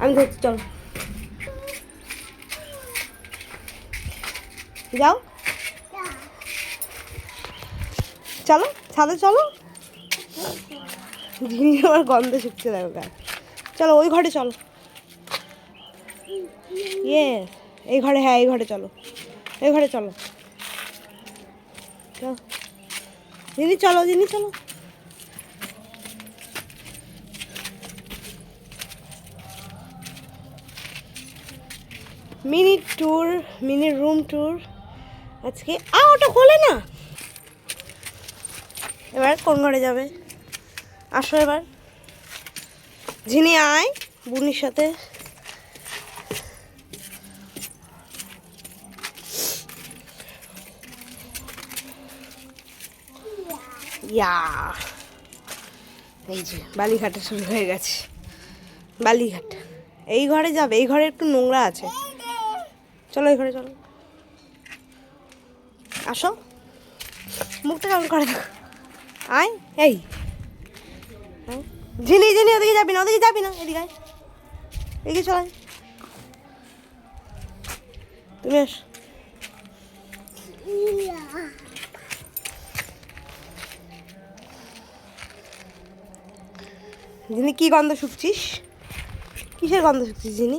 আমি ধরছি, চলো। যাও। চলো, ছাদে চলো। ঝিনি আমার গন্ধ শুকছে, দেখো চলো, ওই ঘরে চলো। ইয়ে এই ঘরে হ্যাঁ এই ঘরে চলো। এই ঘরে চলো। চলো। দিদি চলো দিদি চলো। Mini tour, mini room tour. আজকে আ, ওটা খোলে না? এবার কোন ঘরে যাবে? আসো এবার। ঝিনি, আয়। বুনির সাথে। ইয়া। এই যে, বালিঘাটে শুরু হয়ে গেছে। বালিঘাট। এই ঘরে যাবে, এই ঘরে একটু নোংরা আছে। চলো এই ঘরে চলো। আসো। মুখটা কেমন করে দেখো। আয়, এই। ঝিনি ঝিনি ওদিকে যাবি না, ওদিকে যাবি না, এদিকে আয়। এদিকে চল তুমি আস। জিনি কি গন্ধ শুকছিস? কিসের গন্ধ শুকছিস জিনি